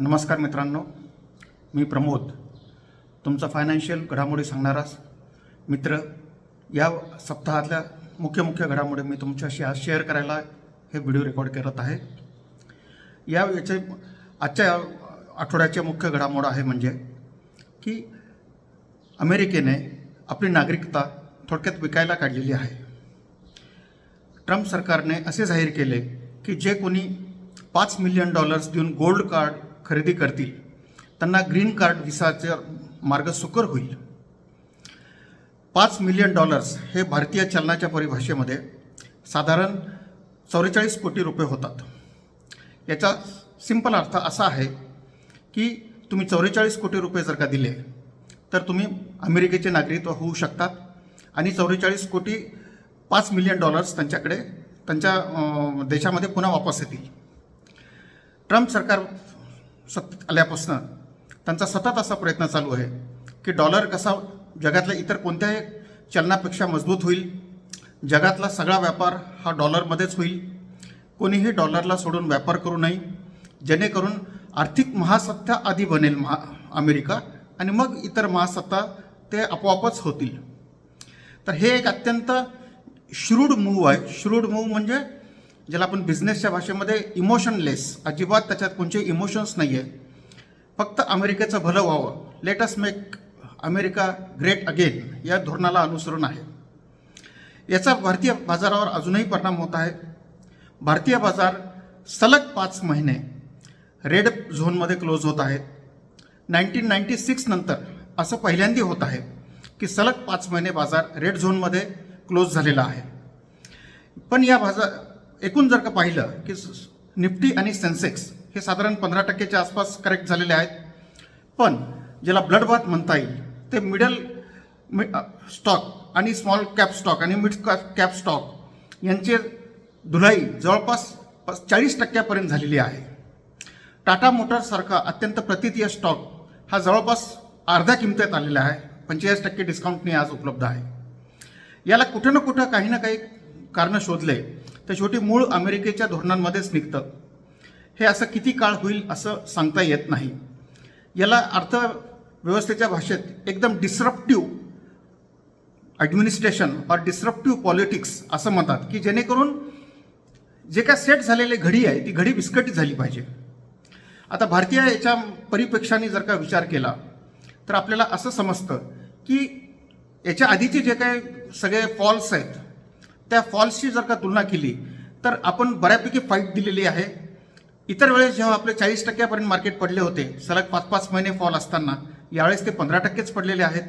नमस्कार मित्रांनो मी प्रमोद. तुमचा फायनान्शियल घडामोडी सांगणारा मित्र. या सप्ताहातल्या मुख्य मुख्य घडामोडी मी तुमच्याशी आज शेअर करायला हे व्हिडिओ रेकॉर्ड करत आहे. या याचे आजच्या आठवड्याचे मुख्य घडामोड आहे म्हणजे की अमेरिकेने आपली नागरिकता थोडक्यात विकायला काढलेली आहे. ट्रम्प सरकारने असे जाहीर केले की जे कोणी पाच मिलियन डॉलर्स देऊन गोल्ड कार्ड खरेदी करतील त्यांना ग्रीन कार्ड व्हिसाचा मार्ग सुकर होईल. पाच मिलियन डॉलर्स हे भारतीय चलनाच्या परिभाषेमध्ये साधारण चौवेचाळीस कोटी रुपये होतात. याचा सिंपल अर्थ असा आहे की तुम्ही चौवेचाळीस कोटी रुपये जर का दिले तर तुम्ही अमेरिकेचे नागरिकत्व होऊ शकतात आणि चौवेचाळीस कोटी पाच मिलियन डॉलर्स त्यांच्याकडे त्यांच्या देशामध्ये पुन्हा वापस येतील. ट्रम्प सरकार सत्तेत आल्यापासून त्यांचा सतत असा प्रयत्न चालू आहे की डॉलर कसा जगातल्या इतर कोणत्याही चलनापेक्षा मजबूत होईल जगातला सगळा व्यापार हा डॉलरमध्येच होईल. कोणीही डॉलरला सोडून व्यापार करू नये जेणेकरून आर्थिक महासत्ता आधी बनेल महा अमेरिका आणि मग इतर महासत्ता ते आपोआपच होतील. तर हे एक अत्यंत श्रूड मूव्ह आहे. श्रूड मूव्ह म्हणजे ज्याला आपण बिझनेसच्या भाषेमध्ये इमोशनलेस अजिबात त्याच्यात कोणचे इमोशन्स नाही आहे फक्त अमेरिकेचं भलं व्हावं. Let's make America great again या धोरणाला अनुसरून आहे. याचा भारतीय बाजारावर अजूनही परिणाम होत आहे. भारतीय बाजार सलग पाच महिने रेड झोनमध्ये क्लोज होत आहेत नाईन्टीन नाईन्टी सिक्स नंतर असं पहिल्यांदा होत आहे की सलग पाच महिने बाजार रेड झोनमध्ये क्लोज झालेला आहे. पण या बाजार एकूण जर का पाहिलं की निफ्टी आणि सेन्सेक्स हे साधारण पंधरा टक्क्याच्या आसपास करेक्ट झालेले आहेत. पण ज्याला ब्लड बाथ म्हणता येईल ते मिडल मि स्टॉक आणि स्मॉल कॅप स्टॉक आणि मिड कॅप स्टॉक यांचे धुलाई जवळपास चाळीस टक्क्यापर्यंत झालेली आहे. टाटा मोटर्ससारखा अत्यंत प्रतितीय स्टॉक हा जवळपास अर्ध्या किमतीत आलेला आहे. पंचेचाळीस टक्के डिस्काउंटने आज उपलब्ध आहे. याला कुठं ना कुठं काही ना काही कारणं शोधले तर शेवटी मूळ अमेरिकेच्या धोरणांमध्येच निघतं. हे असं किती काळ होईल असं सांगता येत नाही. याला अर्थव्यवस्थेच्या भाषेत एकदम disruptive administration or disruptive politics असं म्हणतात की जेणेकरून जे काय सेट झालेली घडी आहे ती घडी विस्कटीत झाली पाहिजे. आता भारतीय याच्या परिपेक्षाने जर का विचार केला तर आपल्याला असं समजतं की याच्या आधीचे जे काही सगळे फॉल्स आहेत त्या फॉल्सची जर का तुलना केली तर आपण बऱ्यापैकी फाईट दिलेली आहे. इतर वेळेस जेव्हा आपले चाळीस टक्क्यापर्यंत मार्केट पडले होते सलग पाच पाच महिने फॉल असताना यावेळेस ते पंधरा टक्केच पडलेले आहेत.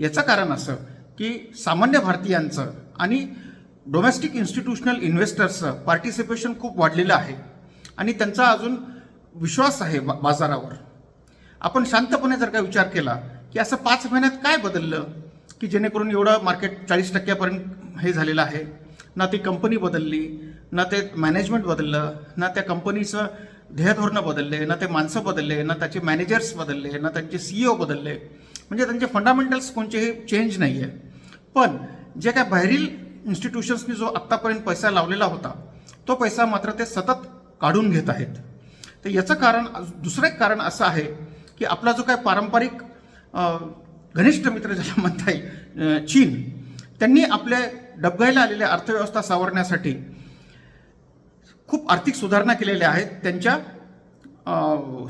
याचं कारण असं की सामान्य भारतीयांचं आणि डोमेस्टिक इन्स्टिट्यूशनल इन्व्हेस्टर्सचं पार्टिसिपेशन खूप वाढलेलं आहे आणि त्यांचा अजून विश्वास आहे बा बाजारावर. आपण शांतपणे जर का विचार केला की असं पाच महिन्यात काय बदललं? की जेणेकरून एवढं मार्केट चाळीस टक्क्यापर्यंत हे झालेलं आहे. ना ती कंपनी बदलली ना ते मॅनेजमेंट बदललं ना त्या कंपनीचं ध्येयधोरणं बदलले ना ते माणसं बदलले ना त्याचे मॅनेजर्स बदलले ना त्यांचे सीईओ बदलले. म्हणजे त्यांचे फंडामेंटल्स कोणतेही चेंज नाही आहे पण जे काय बाहेरील इन्स्टिट्यूशन्सनी जो आत्तापर्यंत पैसा लावलेला होता तो पैसा मात्र ते सतत काढून घेत आहेत. तर याचं कारण दुसरं एक कारण असं आहे की आपला जो काय पारंपरिक घनिष्ठ मित्र ज्याला म्हणता येईल चीन त्यांनी आपल्या डबघाईला आलेल्या अर्थव्यवस्था सावरण्यासाठी खूप आर्थिक सुधारणा केलेल्या आहेत त्यांच्या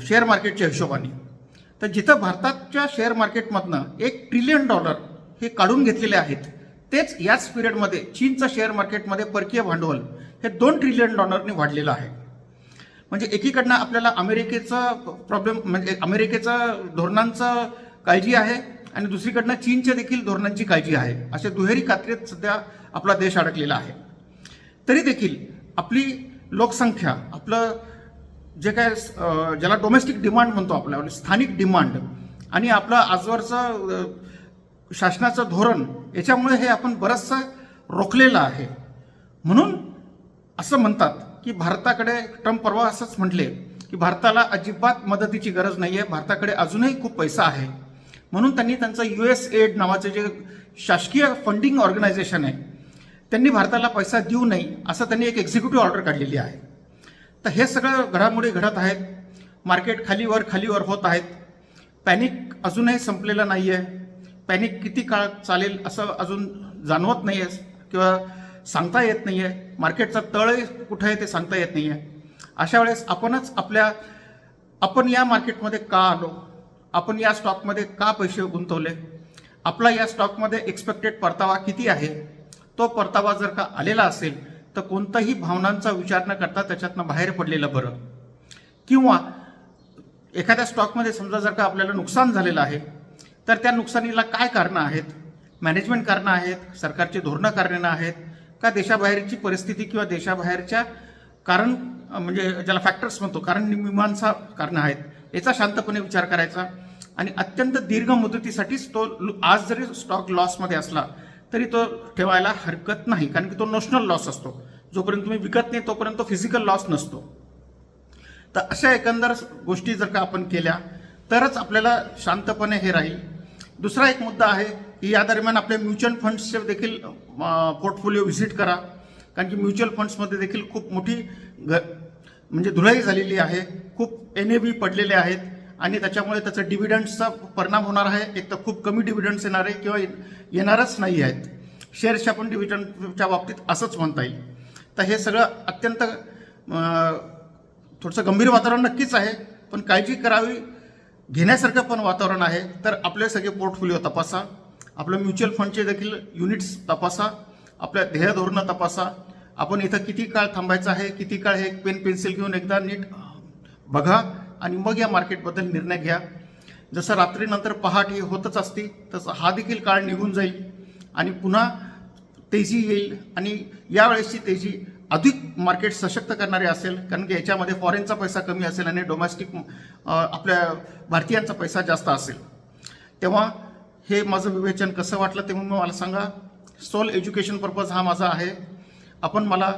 शेअर मार्केटच्या हिशोबाने. तर जिथं भारताच्या शेअर मार्केटमधनं एक ट्रिलियन डॉलर हे काढून घेतलेले आहेत तेच याच पिरियडमध्ये चीनचं शेअर मार्केटमध्ये परकीय भांडवल हे दोन ट्रिलियन डॉलरने वाढलेलं आहे. म्हणजे एकीकडनं आपल्याला अमेरिकेचं प्रॉब्लेम म्हणजे अमेरिकेचं धोरणांचं काळजी आहे आणि दुसरीकडनं चीनच्या देखील धोरणांची काळजी आहे. अशा दुहेरी कात्रीत सध्या आपला देश अडकलेला आहे. तरी देखील आपली लोकसंख्या आपलं जे काय ज्याला डोमेस्टिक डिमांड म्हणतो आपल्या म्हणजे स्थानिक डिमांड आणि आपलं आजवरचं शासनाचं धोरण याच्यामुळे हे आपण बरंचसं रोखलेलं आहे. म्हणून असं म्हणतात की भारताकडे ट्रम्प परवा असंच म्हटले की भारताला अजिबात मदतीची गरज नाही आहे भारताकडे अजूनही खूप पैसा आहे. म्हणून त्यांनी त्यांचं यू एस एड नावाचं जे शासकीय फंडिंग ऑर्गनायझेशन आहे त्यांनी भारताला पैसा देऊ नये असं त्यांनी एक एक्झिक्युटिव्ह ऑर्डर काढलेली आहे. तर हे सगळं घडामोडी घडत आहेत. मार्केट खालीवर खालीवर होत आहेत. पॅनिक अजूनही संपलेलं नाही आहे पॅनिक किती काळ चालेल असं अजून जाणवत नाही आहे किंवा सांगता येत नाही आहे मार्केटचा तळही कुठं आहे ते सांगता येत नाही आहे अशा वेळेस आपणच आपल्या आपण या मार्केटमध्ये का आलो? आपण या स्टॉकमध्ये का पैसे गुंतवले? आपला या स्टॉकमध्ये एक्सपेक्टेड परतावा किती आहे? तो परतावा जर का आलेला असेल तर कोणताही भावनांचा विचार न करता त्याच्यातनं बाहेर पडलेलं बरं. किंवा एखाद्या स्टॉकमध्ये समजा जर का आपल्याला नुकसान झालेलं आहे तर त्या नुकसानीला काय कारणं आहेत? मॅनेजमेंट कारणं आहेत? सरकारची धोरणं कारणं आहेत? का देशाबाहेरची परिस्थिती किंवा देशाबाहेरच्या कारण म्हणजे ज्याला फॅक्टर्स म्हणतो कारण मीमांसा कारणं आहेत? याचा शांतपणे विचार करायचा. आणि अत्यंत दीर्घ मुदतीसाठीच तो आज जरी स्टॉक लॉसमध्ये असला तरी तो ठेवायला हरकत नाही. कारण की तो नोशनल लॉस असतो. जोपर्यंत तुम्ही विकत नाही तोपर्यंत तो फिजिकल लॉस नसतो. तर अशा एकंदर गोष्टी जर का आपण केल्या तरच आपल्याला शांतपणे हे राहील. दुसरा एक मुद्दा आहे की या दरम्यान आपल्या म्युच्युअल फंड्सचे देखील पोर्टफोलिओ व्हिजिट करा. कारण की म्युच्युअल फंड्समध्ये देखील खूप मोठी ग म्हणजे धुलाई झालेली आहे खूप एन ए बी पडलेले आहेत आणि त्याच्यामुळे त्याचा डिव्हिडंड्सचा परिणाम होणार आहे. एक तर खूप कमी डिव्हिडंड्स येणार आहे किंवा येणारच नाही आहेत. शेअर्सच्या पण डिव्हिडंडच्या बाबतीत असंच म्हणता येईल. तर हे सगळं अत्यंत थोडंसं गंभीर वातावरण नक्कीच आहे पण काळजी करावी. घेण्यासारखं पण वातावरण आहे. तर आपले सगळे पोर्टफोलिओ तपासा. आपलं म्युच्युअल फंडचे देखील युनिट्स तपासा. आपल्या ध्येय धोरणं तपासा. आपण इथं किती काळ थांबायचं आहे किती काळ हे पेन पेन्सिल घेऊन एकदा नीट बघा आणि मग या मार्केटबद्दल निर्णय घ्या. जसं रात्रीनंतर पहाट ही होतच असती तसं हा देखील काळ निघून जाईल आणि पुन्हा तेजी येईल आणि यावेळेसची तेजी अधिक मार्केट सशक्त करणारी असेल कारण की याच्यामध्ये फॉरेनचा पैसा कमी असेल आणि डोमेस्टिक आपल्या भारतीयांचा पैसा जास्त असेल. तेव्हा हे माझं विवेचन कसं वाटलं ते म्हणून मला सांगा. सोल एज्युकेशन पर्पज हा माझा आहे. आपण मला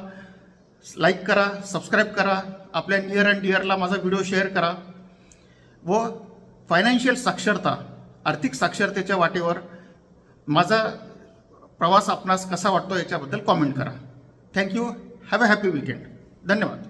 लाईक करा सबस्क्राईब करा आपल्या नियर अँड डिअरला माझा व्हिडिओ शेअर करा. व फायनान्शियल साक्षरता आर्थिक साक्षरतेच्या वाटेवर माझा प्रवास आपणास कसा वाटतो याच्याबद्दल कॉमेंट करा. Thank you have a happy weekend धन्यवाद.